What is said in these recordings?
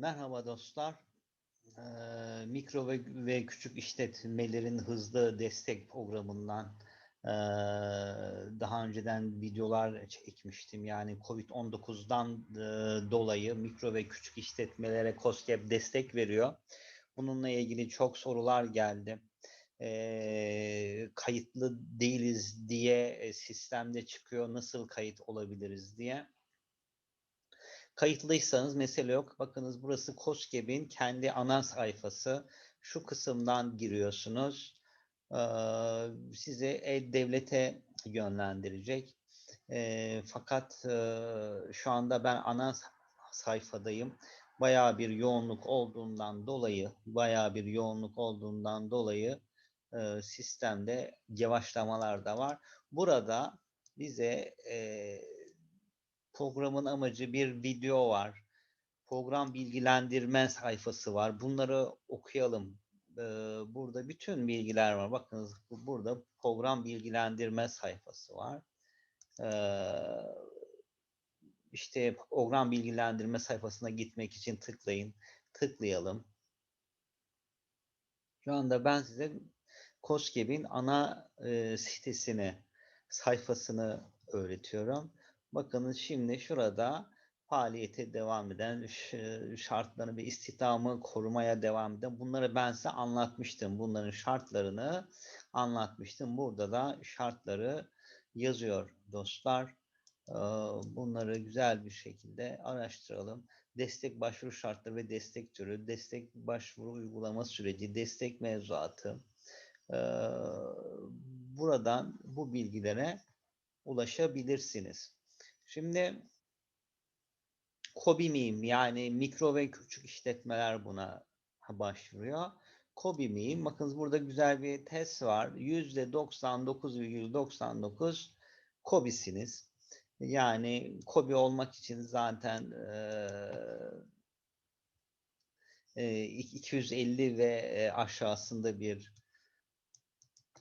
Merhaba dostlar. Ee, mikro ve, ve küçük işletmelerin hızlı destek programından ee, daha önceden videolar çekmiştim. Yani Covid-19'dan e, dolayı mikro ve küçük işletmelere COSGAP destek veriyor. Bununla ilgili çok sorular geldi. Ee, kayıtlı değiliz diye e, sistemde çıkıyor. Nasıl kayıt olabiliriz diye. Kayıtlıysanız mesele yok. Bakınız burası COSGAP'in kendi ana sayfası. Şu kısımdan giriyorsunuz. Ee, sizi e-devlete yönlendirecek. Ee, fakat e, şu anda ben ana sayfadayım. Bayağı bir yoğunluk olduğundan dolayı, bayağı bir yoğunluk olduğundan dolayı e, sistemde yavaşlamalar da var. Burada bize e, programın amacı bir video var. Program bilgilendirme sayfası var. Bunları okuyalım. Ee, burada bütün bilgiler var. Bakınız burada program bilgilendirme sayfası var. Ee, işte program bilgilendirme sayfasına gitmek için tıklayın. Tıklayalım. Şu anda ben size COSGAP'in ana e, sitesini, sayfasını öğretiyorum. Bakınız şimdi şurada faaliyete devam eden, şartlarını ve istihdamı korumaya devam eden bunları ben size anlatmıştım. Bunların şartlarını anlatmıştım. Burada da şartları yazıyor dostlar. Bunları güzel bir şekilde araştıralım. Destek başvuru şartları ve destek türü, destek başvuru uygulama süreci, destek mevzuatı. Buradan bu bilgilere ulaşabilirsiniz. Şimdi Kobi miyim yani mikro ve küçük işletmeler buna başvuruyor. Kobi miyim? Bakınız burada güzel bir test var. %99,99 Kobi'siniz. Yani Kobi olmak için zaten e, 250 ve aşağısında bir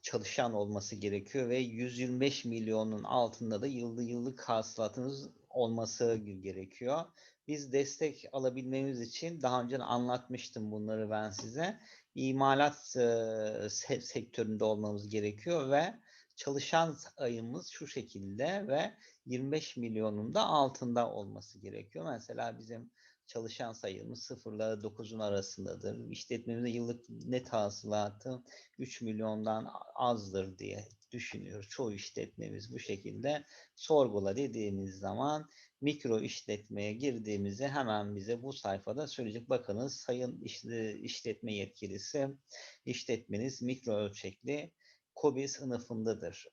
çalışan olması gerekiyor ve 125 milyonun altında da yıllık yıllık hasılatınız olması gerekiyor. Biz destek alabilmemiz için daha önce anlatmıştım bunları ben size. İmalat e, sektöründe olmamız gerekiyor ve çalışan sayımız şu şekilde ve 25 milyonun da altında olması gerekiyor. Mesela bizim çalışan sayımız 0 ile 9'un arasındadır. İşletmemizde yıllık net hasılatı 3 milyondan azdır diye düşünüyor. Çoğu işletmemiz bu şekilde sorgula dediğimiz zaman mikro işletmeye girdiğimizde hemen bize bu sayfada söyleyecek. Bakınız sayın işletme yetkilisi işletmeniz mikro ölçekli KOBİ sınıfındadır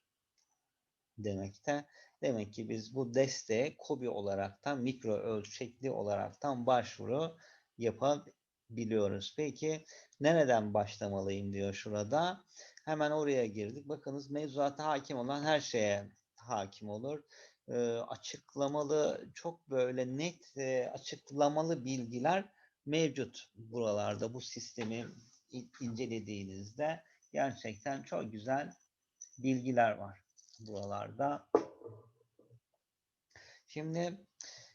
demekte. Demek ki biz bu desteğe KOBİ olaraktan mikro ölçekli olaraktan başvuru yapabiliyoruz. Peki nereden başlamalıyım diyor şurada. Hemen oraya girdik. Bakınız mevzuata hakim olan her şeye hakim olur. E, açıklamalı, çok böyle net e, açıklamalı bilgiler mevcut buralarda. Bu sistemi incelediğinizde gerçekten çok güzel bilgiler var buralarda. Şimdi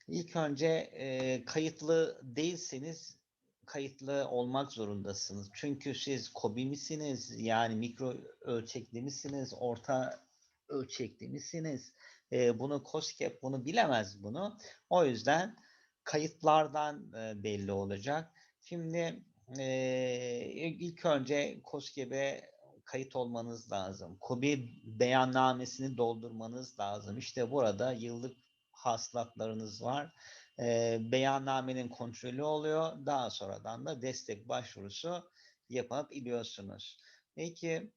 ilk önce e, kayıtlı değilseniz kayıtlı olmak zorundasınız. Çünkü siz kobi misiniz? Yani mikro ölçekli misiniz? Orta ölçekli misiniz? E, bunu COSGAP bunu bilemez bunu. O yüzden kayıtlardan e, belli olacak. Şimdi e, ilk önce COSGAP'e kayıt olmanız lazım. KOBİ beyannamesini doldurmanız lazım. İşte burada yıllık hasılatlarınız var e, beyannamenin kontrolü oluyor. Daha sonradan da destek başvurusu yapabiliyorsunuz. Peki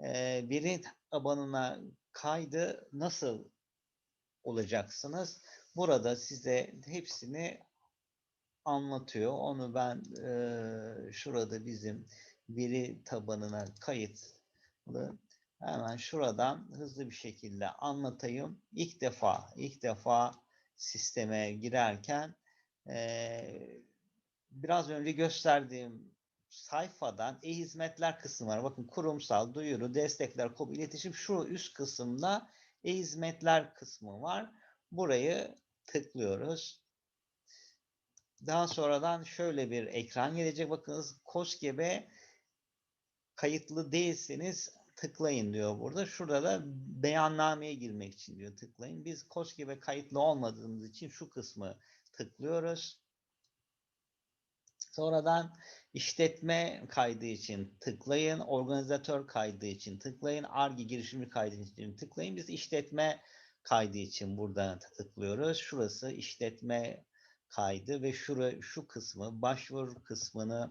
e, veri tabanına kaydı nasıl olacaksınız? Burada size hepsini anlatıyor. Onu ben e, şurada bizim veri tabanına kayıtlı hemen şuradan hızlı bir şekilde anlatayım. İlk defa, ilk defa sisteme girerken e, biraz önce gösterdiğim sayfadan e-hizmetler kısmı var. Bakın kurumsal, duyuru, destekler, kop, iletişim şu üst kısımda e-hizmetler kısmı var. Burayı tıklıyoruz. Daha sonradan şöyle bir ekran gelecek. Bakınız KOSGEB'e kayıtlı değilseniz tıklayın diyor burada. Şurada da beyannameye girmek için diyor tıklayın. Biz KOSGEB'e kayıtlı olmadığımız için şu kısmı tıklıyoruz. Sonradan işletme kaydı için tıklayın. Organizatör kaydı için tıklayın. ARGE girişimi kaydı için tıklayın. Biz işletme kaydı için burada tıklıyoruz. Şurası işletme kaydı ve şura, şu kısmı başvur kısmını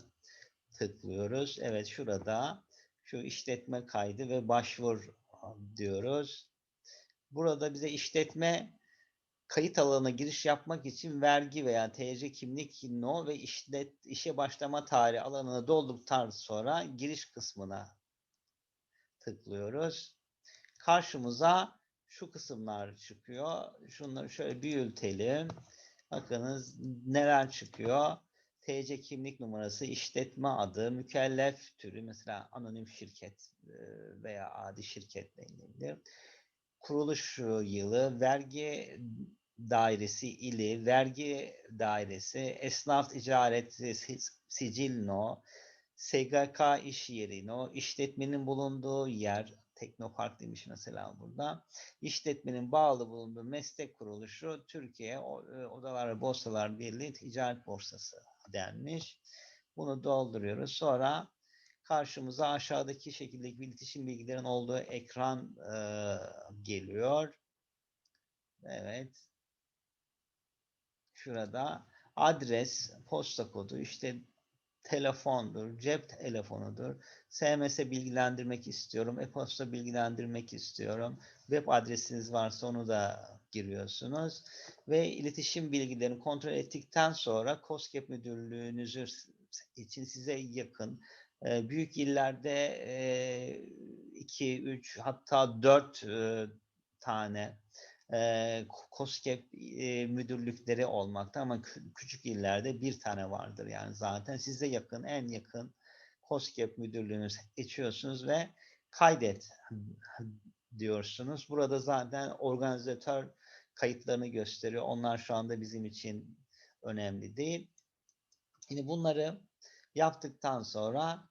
tıklıyoruz. Evet şurada şu işletme kaydı ve başvur diyoruz. Burada bize işletme kayıt alanına giriş yapmak için vergi veya TC kimlik no ve işlet, işe başlama tarihi alanını dolduktan sonra giriş kısmına tıklıyoruz. Karşımıza şu kısımlar çıkıyor. Şunları şöyle büyütelim. Bakınız neler çıkıyor. TC kimlik numarası, işletme adı, mükellef türü mesela anonim şirket veya adi şirketle ilgili. Kuruluş yılı, vergi dairesi ili, vergi dairesi, esnaf ticaret sicil no, SGK iş yeri no, işletmenin bulunduğu yer, Teknopark demiş mesela burada. İşletmenin bağlı bulunduğu meslek kuruluşu Türkiye Odalar ve Borsalar Birliği Ticaret Borsası denmiş. Bunu dolduruyoruz. Sonra karşımıza aşağıdaki şekildeki iletişim bilgilerin olduğu ekran e, geliyor. Evet. Şurada adres, posta kodu, işte telefondur, cep telefonudur. SMS bilgilendirmek istiyorum, e-posta bilgilendirmek istiyorum. Web adresiniz varsa onu da giriyorsunuz. Ve iletişim bilgilerini kontrol ettikten sonra COSGAP müdürlüğünüzü için size yakın büyük illerde 2, 3 hatta 4 tane e, COSGAP e, müdürlükleri olmakta ama küçük illerde bir tane vardır yani zaten size yakın en yakın COSGAP müdürlüğünü seçiyorsunuz ve kaydet diyorsunuz. Burada zaten organizatör kayıtlarını gösteriyor. Onlar şu anda bizim için önemli değil. Yine bunları yaptıktan sonra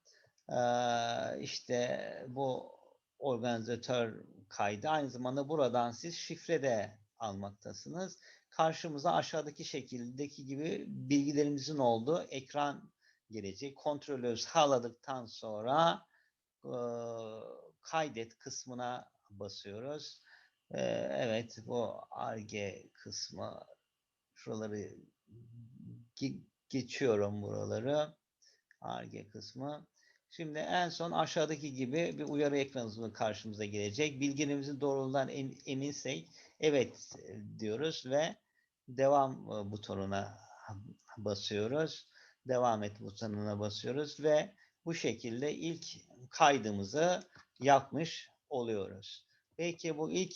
işte bu organizatör kaydı. Aynı zamanda buradan siz şifre de almaktasınız. Karşımıza aşağıdaki şekildeki gibi bilgilerimizin olduğu ekran gelecek. Kontrolü sağladıktan sonra kaydet kısmına basıyoruz. Evet bu arge kısmı şuraları geçiyorum buraları. Arge kısmı. Şimdi en son aşağıdaki gibi bir uyarı ekranı karşımıza gelecek. Bilgilerimizin doğruluğundan eminsek evet diyoruz ve devam e, butonuna basıyoruz. Devam et butonuna basıyoruz ve bu şekilde ilk kaydımızı yapmış oluyoruz. Peki bu ilk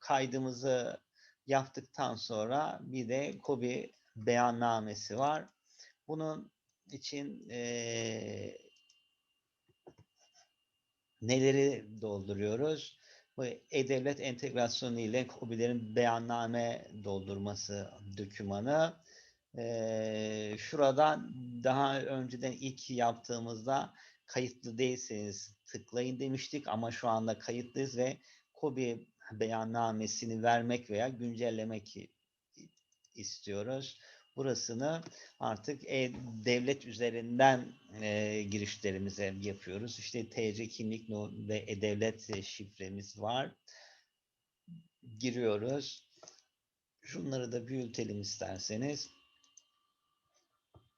kaydımızı yaptıktan sonra bir de KOBİ beyannamesi var. Bunun için e, neleri dolduruyoruz? Bu e-devlet entegrasyonu ile KOBİ'lerin beyanname doldurması dokümanı. Ee, şuradan daha önceden ilk yaptığımızda kayıtlı değilseniz tıklayın demiştik ama şu anda kayıtlıyız ve KOBİ beyannamesini vermek veya güncellemek istiyoruz burasını artık e, devlet üzerinden e, girişlerimize yapıyoruz. İşte TC kimlik ve e-devlet şifremiz var. Giriyoruz. Şunları da büyütelim isterseniz.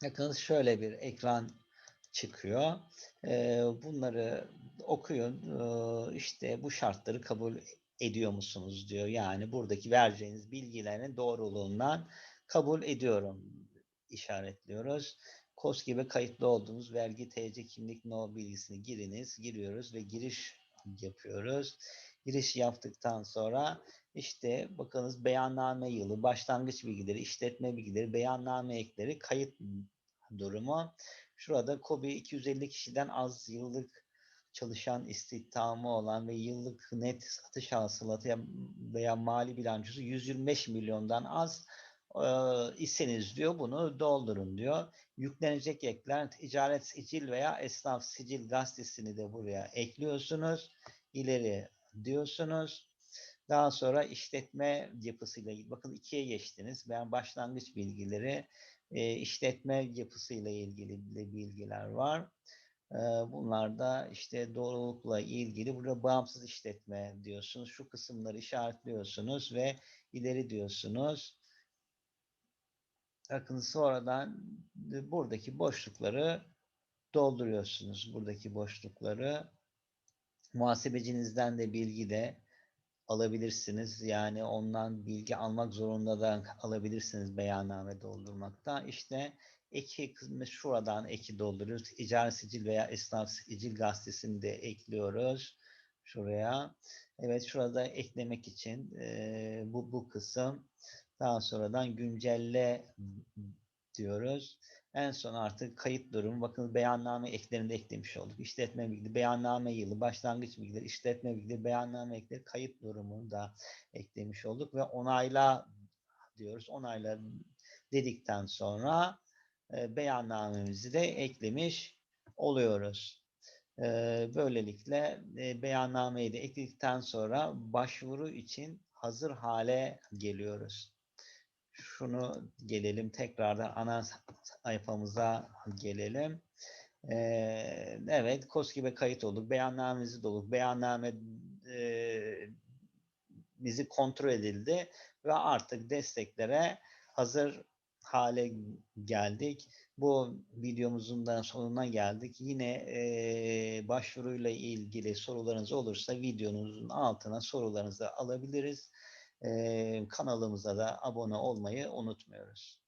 Bakınız şöyle bir ekran çıkıyor. E, bunları okuyun. E, işte bu şartları kabul ediyor musunuz diyor. Yani buradaki vereceğiniz bilgilerin doğruluğundan kabul ediyorum işaretliyoruz. KOS gibi kayıtlı olduğunuz vergi TC kimlik no bilgisini giriniz. Giriyoruz ve giriş yapıyoruz. Giriş yaptıktan sonra işte bakınız beyanname yılı, başlangıç bilgileri, işletme bilgileri, beyanname ekleri, kayıt durumu. Şurada KOBİ 250 kişiden az yıllık çalışan istihdamı olan ve yıllık net satış hasılatı veya mali bilançosu 125 milyondan az e, iseniz diyor bunu doldurun diyor. Yüklenecek ekler ticaret sicil veya esnaf sicil gazetesini de buraya ekliyorsunuz. İleri diyorsunuz. Daha sonra işletme yapısıyla ilgili. Bakın ikiye geçtiniz. Ben başlangıç bilgileri e, işletme yapısıyla ilgili bilgiler var. Bunlar da işte doğrulukla ilgili burada bağımsız işletme diyorsunuz. Şu kısımları işaretliyorsunuz ve ileri diyorsunuz. Bakın sonradan buradaki boşlukları dolduruyorsunuz. Buradaki boşlukları muhasebecinizden de bilgi de alabilirsiniz. Yani ondan bilgi almak zorunda da alabilirsiniz beyanname doldurmakta. İşte eki kısmı şuradan eki dolduruyoruz. İcari sicil veya esnaf sicil gazetesini de ekliyoruz. Şuraya. Evet şurada eklemek için e, bu, bu kısım daha sonradan güncelle diyoruz. En son artık kayıt durumu. Bakın beyanname eklerinde eklemiş olduk. İşletme bilgileri, beyanname yılı, başlangıç bilgileri, işletme bilgileri, beyanname ekleri, kayıt durumunu da eklemiş olduk ve onayla diyoruz. Onayla dedikten sonra beyannamemizi de eklemiş oluyoruz. E, böylelikle e, beyannameyi de ekledikten sonra başvuru için hazır hale geliyoruz şunu gelelim tekrardan ana sayfamıza gelelim. Ee, evet KOSGİB'e kayıt olduk. Beyannamemizi dolduk. Beyanname e, bizi kontrol edildi ve artık desteklere hazır hale geldik. Bu videomuzun da sonuna geldik. Yine e, başvuruyla ilgili sorularınız olursa videonun altına sorularınızı alabiliriz. Ee, kanalımıza da abone olmayı unutmuyoruz.